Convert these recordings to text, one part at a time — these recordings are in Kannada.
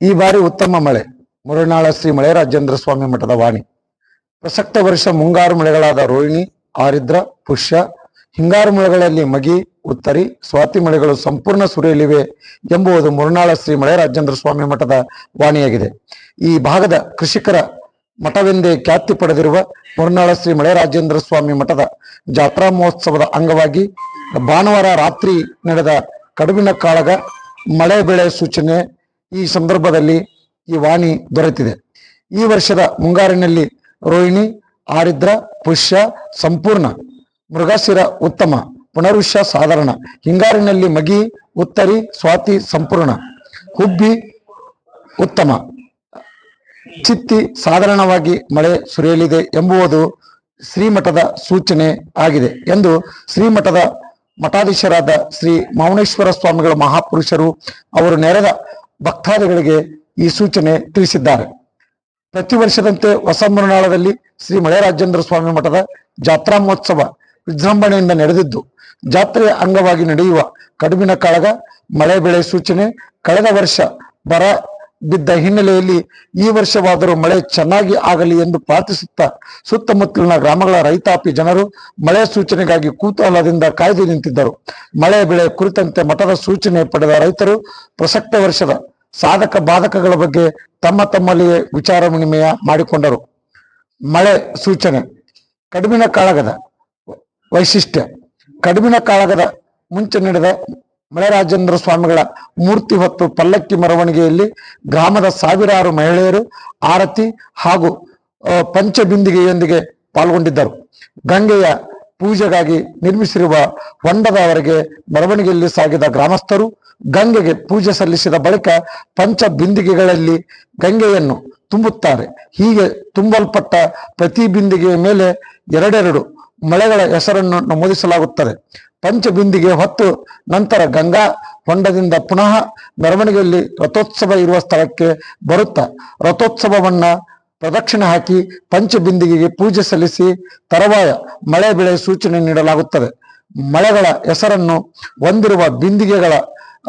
ಈ ಬಾರಿ ಉತ್ತಮ ಮಳೆ. ಮುರುನಾಳ ಶ್ರೀ ಮಳೆ ರಾಜೇಂದ್ರ ಸ್ವಾಮಿ ಮಠದ ವಾಣಿ. ಪ್ರಸಕ್ತ ವರ್ಷ ಮುಂಗಾರು ಮಳೆಗಳಾದ ರೋಹಿಣಿ, ಆರಿದ್ರ, ಪುಷ್ಯ, ಹಿಂಗಾರು ಮಳೆಗಳಲ್ಲಿ ಮಗಿ, ಉತ್ತರಿ, ಸ್ವಾತಿ ಮಳೆಗಳು ಸಂಪೂರ್ಣ ಸುರಿಯಲಿವೆ ಎಂಬುದು ಮುರುನಾಳ ಶ್ರೀ ಮಳೆ ರಾಜೇಂದ್ರ ಸ್ವಾಮಿ ಮಠದ ವಾಣಿಯಾಗಿದೆ. ಈ ಭಾಗದ ಕೃಷಿಕರ ಮಠವೆಂದೇ ಖ್ಯಾತಿ ಪಡೆದಿರುವ ಮುರುನಾಳ ಶ್ರೀ ಮಳೆ ರಾಜೇಂದ್ರ ಸ್ವಾಮಿ ಮಠದ ಜಾತ್ರಾ ಮಹೋತ್ಸವದ ಅಂಗವಾಗಿ ಭಾನುವಾರ ರಾತ್ರಿ ನಡೆದ ಕಡುಬಿನ ಕಾಳಗ ಮಳೆ ಬೆಳೆ ಸೂಚನೆ ಈ ಸಂದರ್ಭದಲ್ಲಿ ಈ ವಾಣಿ ದೊರೆತಿದೆ. ಈ ವರ್ಷದ ಮುಂಗಾರಿನಲ್ಲಿ ರೋಹಿಣಿ, ಆರಿದ್ರ, ಪುಷ್ಯ, ಸಂಪೂರ್ಣ, ಮೃಗಶಿರ, ಉತ್ತಮ ಪುನರುಷ್ಯ ಸಾಧಾರಣ, ಹಿಂಗಾರಿನಲ್ಲಿ ಮಗಿ, ಉತ್ತರಿ, ಸ್ವಾತಿ, ಸಂಪೂರ್ಣ, ಹುಬ್ಬಿ, ಉತ್ತಮ, ಚಿತ್ತಿ ಸಾಧಾರಣವಾಗಿ ಮಳೆ ಸುರಿಯಲಿದೆ ಎಂಬುವುದು ಶ್ರೀಮಠದ ಸೂಚನೆ ಆಗಿದೆ ಎಂದು ಶ್ರೀಮಠದ ಮಠಾಧೀಶರಾದ ಶ್ರೀ ಮೌನೇಶ್ವರ ಸ್ವಾಮಿಗಳ ಮಹಾಪುರುಷರು ಅವರು ನೆರೆದ ಭಕ್ತಾದಿಗಳಿಗೆ ಈ ಸೂಚನೆ ತಿಳಿಸಿದ್ದಾರೆ. ಪ್ರತಿ ವರ್ಷದಂತೆ ಹೊಸ ಮರುನಾಳದಲ್ಲಿ ಶ್ರೀ ಮಳೆರಾಜೇಂದ್ರ ಸ್ವಾಮಿ ಮಠದ ಜಾತ್ರಾ ಮಹೋತ್ಸವ ವಿಜೃಂಭಣೆಯಿಂದ ನಡೆದಿದ್ದು, ಜಾತ್ರೆಯ ಅಂಗವಾಗಿ ನಡೆಯುವ ಕಡುಬಿನ ಕಾಳಗ ಮಳೆ ಬೆಳೆ ಸೂಚನೆ ಕಳೆದ ವರ್ಷ ಬರ ಬಿದ್ದ ಹಿನ್ನೆಲೆಯಲ್ಲಿ ಈ ವರ್ಷವಾದರೂ ಮಳೆ ಚೆನ್ನಾಗಿ ಆಗಲಿ ಎಂದು ಪ್ರಾರ್ಥಿಸುತ್ತಾ ಸುತ್ತಮುತ್ತಲಿನ ಗ್ರಾಮಗಳ ರೈತಾಪಿ ಜನರು ಮಳೆ ಸೂಚನೆಗಾಗಿ ಕೂತೂಹಲದಿಂದ ಕಾಯ್ದು ನಿಂತಿದ್ದರು. ಮಳೆ ಬೆಳೆ ಕುರಿತಂತೆ ಮಠದ ಸೂಚನೆ ಪಡೆದ ರೈತರು ಪ್ರಸಕ್ತ ವರ್ಷದ ಸಾಧಕ ಬಾಧಕಗಳ ಬಗ್ಗೆ ತಮ್ಮ ತಮ್ಮಲ್ಲಿಯೇ ವಿಚಾರ ವಿನಿಮಯ ಮಾಡಿಕೊಂಡರು. ಮಳೆ ಸೂಚನೆ. ಕಡಿಮಿನ ಕಾಳಗದ ವೈಶಿಷ್ಟ್ಯ. ಕಡಿಮಿನ ಕಾಳಗದ ಮುಂಚೆ ನಡೆದ ಮಳೆರಾಜೇಂದ್ರ ಸ್ವಾಮಿಗಳ ಮೂರ್ತಿ ಹೊತ್ತು ಪಲ್ಲಕ್ಕಿ ಮೆರವಣಿಗೆಯಲ್ಲಿ ಗ್ರಾಮದ ಸಾವಿರಾರು ಮಹಿಳೆಯರು, ಆರತಿ ಹಾಗೂ ಪಂಚಬಿಂದಿಗೆಯೊಂದಿಗೆ ಪಾಲ್ಗೊಂಡಿದ್ದರು. ಗಂಗೆಯ ಪೂಜೆಗಾಗಿ ನಿರ್ಮಿಸಿರುವ ಹೊಂಡದವರೆಗೆ ಮೆರವಣಿಗೆಯಲ್ಲಿ ಸಾಗಿದ ಗ್ರಾಮಸ್ಥರು ಗಂಗೆಗೆ ಪೂಜೆ ಸಲ್ಲಿಸಿದ ಬಳಿಕ ಪಂಚ ಬಿಂದಿಗೆಗಳಲ್ಲಿ ಗಂಗೆಯನ್ನು ತುಂಬುತ್ತಾರೆ. ಹೀಗೆ ತುಂಬಲ್ಪಟ್ಟ ಪ್ರತಿ ಬಿಂದಿಗೆಯ ಮೇಲೆ ಎರಡೆರಡು ಮಳೆಗಳ ಹೆಸರನ್ನು ನಮೂದಿಸಲಾಗುತ್ತದೆ. ಪಂಚಬಿಂದಿಗೆ ಹೊತ್ತು ನಂತರ ಗಂಗಾ ಹೊಂಡದಿಂದ ಪುನಃ ಮೆರವಣಿಗೆಯಲ್ಲಿ ರಥೋತ್ಸವ ಇರುವ ಸ್ಥಳಕ್ಕೆ ಬರುತ್ತಾ ರಥೋತ್ಸವವನ್ನ ಪ್ರದಕ್ಷಿಣೆ ಹಾಕಿ ಪಂಚಬಿಂದಿಗೆಗೆ ಪೂಜೆ ಸಲ್ಲಿಸಿ ತರವಾಯ ಮಳೆ ಬೆಳೆ ಸೂಚನೆ ನೀಡಲಾಗುತ್ತದೆ. ಮಳೆಗಳ ಹೆಸರನ್ನು ಹೊಂದಿರುವ ಬಿಂದಿಗೆಗಳ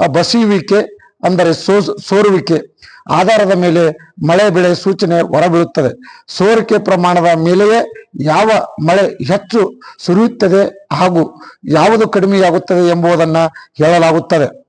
ಬಸಿಯುವಿಕೆ ಅಂದರೆ ಸೋ, ಸೋರುವಿಕೆ. ಆಧಾರದ ಮೇಲೆ ಮಳೆ ಬೆಳೆ ಸೂಚನೆ ಹೊರಬೀಳುತ್ತದೆ. ಸೋರಿಕೆ ಪ್ರಮಾಣದ ಮೇಲೆಯೇ ಯಾವ ಮಳೆ ಹೆಚ್ಚು ಸುರಿಯುತ್ತದೆ ಹಾಗೂ ಯಾವುದು ಕಡಿಮೆಯಾಗುತ್ತದೆ ಎಂಬುದನ್ನು ಹೇಳಲಾಗುತ್ತದೆ.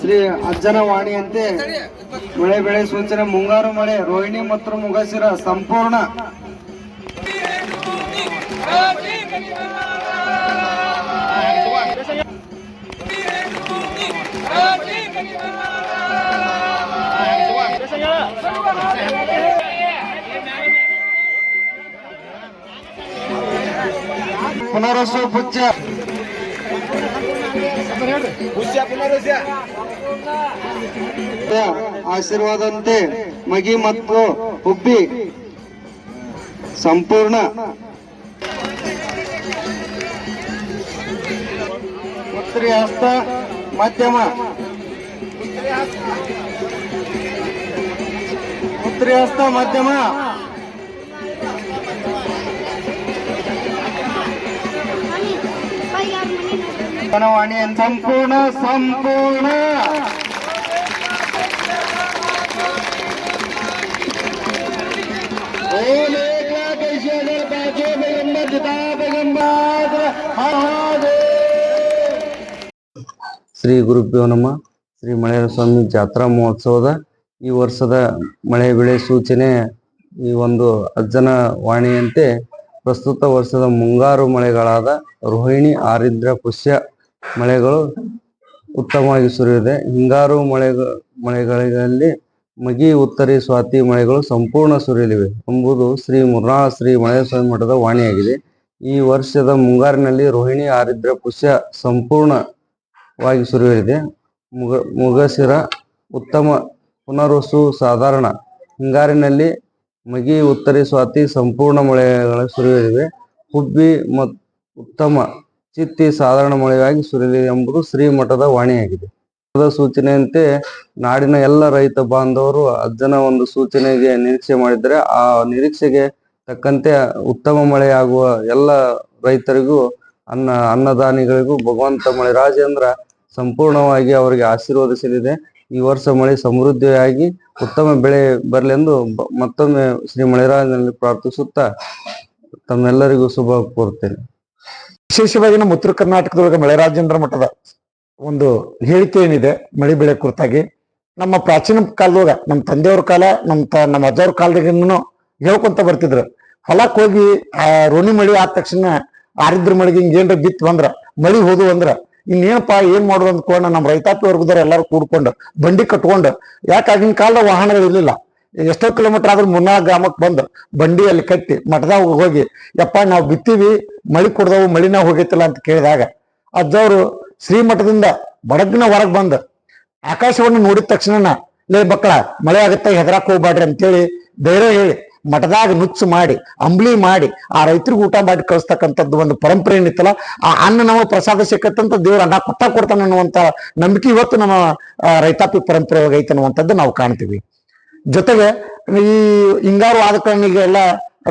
ಶ್ರೀ ಅಜ್ಜನ ವಾಣಿಯಂತೆ ಮಳೆ ಬೆಳೆ ಸೂಚನೆ ಮುಂಗಾರು ಮಳೆ ರೋಹಿಣಿ ಮತ್ತು ಮುಗಸಿರ ಸಂಪೂರ್ಣ ಪುನರಸು ಪುಚ್ಚ ಆಶೀರ್ವಾದಂತೆ ಮಗಿ ಮತ್ತು ಹುಬ್ಬಿ ಸಂಪೂರ್ಣ ಉತ್ತರಿ ಹಸ್ತ ಮಧ್ಯಮ ಉತ್ತರಿ ಹಸ್ತ ಮಧ್ಯಮ ವಾಣಿ ಸಂಪೂರ್ಣ ಸಂಪೂರ್ಣ ಓಂ ಏಕಾದಶಿಯಗಳ ಬಾಜು ಬೆಗಂಬ ಜಿತಾ ಬೆಗಂಬಾದ ಮಹಾದೇವ್ ಶ್ರೀ ಗುರುಭ್ಯೋ ನಮ. ಶ್ರೀ ಮಳೆಯ ಸ್ವಾಮಿ ಜಾತ್ರಾ ಮಹೋತ್ಸವದ ಈ ವರ್ಷದ ಮಳೆ ಬೆಳೆ ಸೂಚನೆ ಈ ಒಂದು ಅಜ್ಜನ ವಾಣಿಯಂತೆ ಪ್ರಸ್ತುತ ವರ್ಷದ ಮುಂಗಾರು ಮಳೆಗಳಾದ ರೋಹಿಣಿ ಆರಿದ್ರ ಪುಷ್ಯ ಮಳೆಗಳು ಉತ್ತಮವಾಗಿ ಸುರಿದಿದೆ. ಹಿಂಗಾರು ಮಳೆ ಮಳೆಗಳಲ್ಲಿ ಮಗಿ ಉತ್ತರಿ ಸ್ವಾತಿ ಮಳೆಗಳು ಸಂಪೂರ್ಣ ಸುರಿಯಲಿವೆ ಎಂಬುದು ಶ್ರೀ ಮುರ್ನಾಳ ಶ್ರೀ ಮಳೆಸ್ವಾಮಿ ಮಠದ ವಾಣಿಯಾಗಿದೆ. ಈ ವರ್ಷದ ಮುಂಗಾರಿನಲ್ಲಿ ರೋಹಿಣಿ ಆರಿದ್ರ ಪುಷ್ಯ ಸಂಪೂರ್ಣವಾಗಿ ಸುರಿಯಲಿದೆ. ಮುಗ, ಮುಗಸಿರ ಉತ್ತಮ ಪುನರ್ವಸು ಸಾಧಾರಣ. ಹಿಂಗಾರಿನಲ್ಲಿ ಮಗಿ, ಉತ್ತರಿ, ಸ್ವಾತಿ ಸಂಪೂರ್ಣ ಮಳೆಗಳ ಸುರಿಯಲಿವೆ. ಹುಬ್ಬಿ ಮತ್ತು ಉತ್ತಮ ಚಿತ್ತಿ ಸಾಧಾರಣ ಮಳೆಯಾಗಿ ಸುರಿಯಲಿದೆ ಎಂಬುದು ಶ್ರೀಮಠದ ವಾಣಿಯಾಗಿದೆ. ಸೂಚನೆಯಂತೆ ನಾಡಿನ ಎಲ್ಲ ರೈತ ಬಾಂಧವರು ಅಜ್ಜನ ಒಂದು ಸೂಚನೆಗೆ ನಿರೀಕ್ಷೆ ಮಾಡಿದರೆ ಆ ನಿರೀಕ್ಷೆಗೆ ತಕ್ಕಂತೆ ಉತ್ತಮ ಮಳೆಯಾಗುವ ಎಲ್ಲ ರೈತರಿಗೂ ಅನ್ನ, ಅನ್ನದಾನಿಗಳಿಗೂ ಭಗವಂತ ಮಳೆ, ರಾಜೇಂದ್ರ ಸಂಪೂರ್ಣವಾಗಿ ಅವರಿಗೆ ಆಶೀರ್ವದಿಸಲಿದೆ. ಈ ವರ್ಷ ಮಳೆ ಸಮೃದ್ಧಿಯಾಗಿ ಉತ್ತಮ ಬೆಳೆ ಬರಲೆಂದು ಮತ್ತೊಮ್ಮೆ ಶ್ರೀ ಮಳೆರಾಜನಲ್ಲಿ ಪ್ರಾರ್ಥಿಸುತ್ತಾ ತಮ್ಮೆಲ್ಲರಿಗೂ ಶುಭ ಕೋರ್ತೇನೆ. ವಿಶೇಷವಾಗಿ ನಮ್ಮ ಉತ್ತರ ಕರ್ನಾಟಕದೊಳಗೆ ಮಳೆರಾಜೇಂದ್ರ ಮಠದ ಒಂದು ಹೇಳಿಕೆ ಏನಿದೆ, ಮಳೆ ಬೆಳೆ ಕುರಿತಾಗಿ. ನಮ್ಮ ಪ್ರಾಚೀನ ಕಾಲದೊಳಗ, ನಮ್ಮ ತಂದೆಯವ್ರ ಕಾಲ, ನಮ್ಮ ತ, ನಮ್ಮ ಅಜ್ಜವ್ರ ಕಾಲದಾಗಿನೂ ಹೇಳ್ಕೊಂತ ಬರ್ತಿದ್ರು. ಹೊಲಕ್ಕೆ ಹೋಗಿ ಆ ರೋಣಿ ಮಳಿ ಆದ ತಕ್ಷಣ ಆರಿದ್ರ ಮಳಿಗೆ ಹಿಂಗ ಏನ್ರ ಬಿತ್ ಬಂದ್ರ ಮಳಿ ಹೋದು ಅಂದ್ರ, ಇನ್ನೇನಪ್ಪ ಏನ್ ಮಾಡುದು ಅಂದ್ಕೊಂಡ ನಮ್ಮ ರೈತಾಪಿ ವರ್ಗದವ್ರು ಎಲ್ಲಾರು ಕೂಡ್ಕೊಂಡು, ಬಂಡಿ ಕಟ್ಕೊಂಡು. ಯಾಕೆ ಆಗಿನ ಕಾಲದ ವಾಹನಗಳು ಇರ್ಲಿಲ್ಲ. ಎಷ್ಟೋ ಕಿಲೋಮೀಟರ್ ಆದ್ರೂ ಮುನ್ನಾ ಗ್ರಾಮಕ್ಕೆ ಬಂದು ಬಂಡಿಯಲ್ಲಿ ಕಟ್ಟಿ ಮಠದಾಗ ಹೋಗಿ, ಯಪ್ಪ ನಾವು ಬಿತ್ತೀವಿ, ಮಳಿ ಕೊಡ್ದವು, ಮಳಿನ ಹೋಗೈತಿಲ್ಲ ಅಂತ ಕೇಳಿದಾಗ, ಅಜ್ಜವ್ರು ಶ್ರೀಮಠದಿಂದ ಬಡಗ್ನ ಹೊರಗೆ ಬಂದು, ಆಕಾಶವನ್ನು ನೋಡಿದ ತಕ್ಷಣ ಲೇ ಮಕ್ಕಳ ಮಳೆ ಆಗುತ್ತೆ, ಹೆದರಾಕ್ ಹೋಗ್ಬಾಡ್ರಿ ಅಂತೇಳಿ ಧೈರ್ಯ ಹೇಳಿ ಮಠದಾಗ ನುಚ್ಚು ಮಾಡಿ, ಅಂಬ್ಲಿ ಮಾಡಿ, ಆ ರೈತರಿಗೆ ಊಟ ಮಾಡಿ ಕಳಿಸ್ತಕ್ಕಂಥದ್ದು ಒಂದು ಪರಂಪರೆ ಏನಿತ್ತಲ್ಲ, ಆ ಅನ್ನ ನಾವು ಪ್ರಸಾದ ಸಿಕ್ಕತ್ತಂತ ದೇವ್ರ ಅನ್ನ ಕೊಟ್ಟ ಕೊಡ್ತಾನೆ ಅನ್ನುವಂತ ನಂಬಿಕೆ ಇವತ್ತು ನಮ್ಮ ರೈತಾಪಿ ಪರಂಪರೆ ಐತೆ ಅನ್ನುವಂಥದ್ದು ನಾವು ಕಾಣ್ತೀವಿ. ಜೊತೆಗೆ ಈ ಹಿಂಗಾರು ಆದ ಕಾರಣಿಗೆಲ್ಲ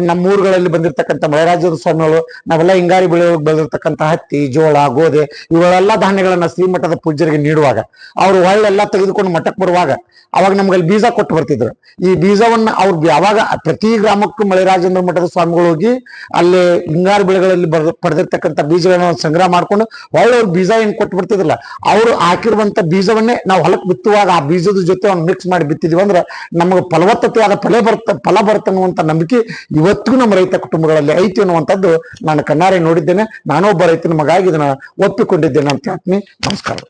ನಮ್ಮ ಊರುಗಳಲ್ಲಿ ಬಂದಿರತಕ್ಕಂಥ ಮಳೆರಾಜದ ಸ್ವಾಮಿಗಳು, ನಾವೆಲ್ಲ ಹಿಂಗಾರಿ ಬೆಳೆ ಬಂದಿರತಕ್ಕಂಥ ಹತ್ತಿ, ಜೋಳ, ಗೋಧಿ, ಇವುಗಳೆಲ್ಲ ಧಾನ್ಯಗಳನ್ನ ಶ್ರೀಮಠದ ಪೂಜ್ಯರಿಗೆ ನೀಡುವಾಗ, ಅವರು ಹೊಳ್ಳೆಲ್ಲ ತೆಗೆದುಕೊಂಡು ಮಠಕ್ಕೆ ಬರುವಾಗ, ಅವಾಗ ನಮ್ಗೆ ಅಲ್ಲಿ ಬೀಜ ಕೊಟ್ಟು ಬರ್ತಿದ್ರು. ಈ ಬೀಜವನ್ನ ಅವ್ರು ಯಾವಾಗ ಪ್ರತಿ ಗ್ರಾಮಕ್ಕೂ ಮಳೆರಾಜೇಂದ್ರ ಮಠದ ಸ್ವಾಮಿಗಳು ಹೋಗಿ, ಅಲ್ಲಿ ಹಿಂಗಾರು ಬೆಳೆಗಳಲ್ಲಿ ಬರ್, ಪಡೆದಿರ್ತಕ್ಕಂಥ ಬೀಜಗಳನ್ನ ಸಂಗ್ರಹ ಮಾಡ್ಕೊಂಡು, ಒಳ್ಳೆ ಅವ್ರು ಬೀಜ ಏನ್ ಕೊಟ್ಟು ಬರ್ತಿದ್ರಲ್ಲ ಅವರು ಹಾಕಿರುವಂತ ಬೀಜವನ್ನೇ ನಾವು ಹೊಲಕ್ಕೆ ಬಿತ್ತುವಾಗ ಆ ಬೀಜದ ಜೊತೆ ಅವ್ನು ಮಿಕ್ಸ್ ಮಾಡಿ ಬಿತ್ತಿದೀವಿ ಅಂದ್ರೆ ನಮಗೆ ಫಲವತ್ತತೆಯಾದ ಫಲ ಬರ್ತ ಫಲ ಬರುತ್ತೆ ಅನ್ನುವಂತ ನಂಬಿಕೆ ಇವತ್ತಿಗೂ ನಮ್ಮ ರೈತ ಕುಟುಂಬಗಳಲ್ಲಿ ಐತಿ ಅನ್ನುವಂಥದ್ದು ನಾನು ಕಣ್ಣಾರೆ ನೋಡಿದ್ದೇನೆ. ನಾನೊಬ್ಬ ರೈತನ ಮಗಾಗಿ ಇದನ್ನ ಒಪ್ಪಿಕೊಂಡಿದ್ದೇನೆ ಅಂತ ಹೇಳ್ತೀನಿ. ನಮಸ್ಕಾರ.